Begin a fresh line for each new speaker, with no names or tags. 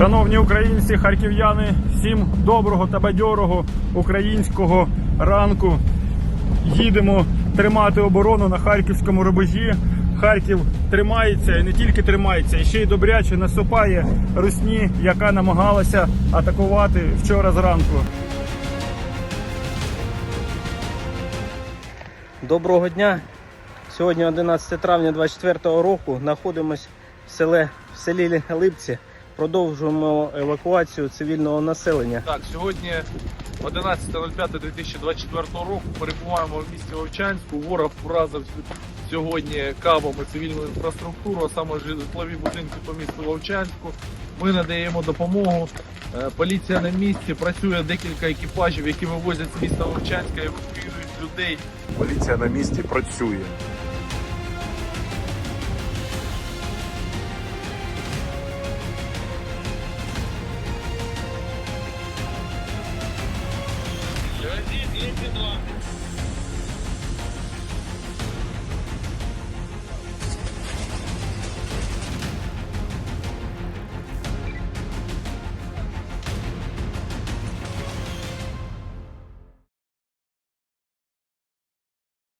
Шановні українці, харків'яни, всім доброго та бадьорого українського ранку. Їдемо тримати оборону на харківському рубежі. Харків тримається і не тільки тримається, і ще й добряче наступає русні, яка намагалася атакувати вчора зранку.
Доброго дня. Сьогодні 11 травня 24 року. Знаходимось в селі, в селі Липці. Продовжуємо евакуацію цивільного населення.
Так, сьогодні 11.05.2024 року перебуваємо в місті Вовчанську. Ворог вразив сьогодні кабами цивільну інфраструктуру, а саме житлові будинки по місту Вовчанську. Ми надаємо допомогу. Е, Поліція на місці працює декілька екіпажів, які вивозять з міста Вовчанська, евакуюють людей.
Поліція на місці працює. Здесь есть ситуация.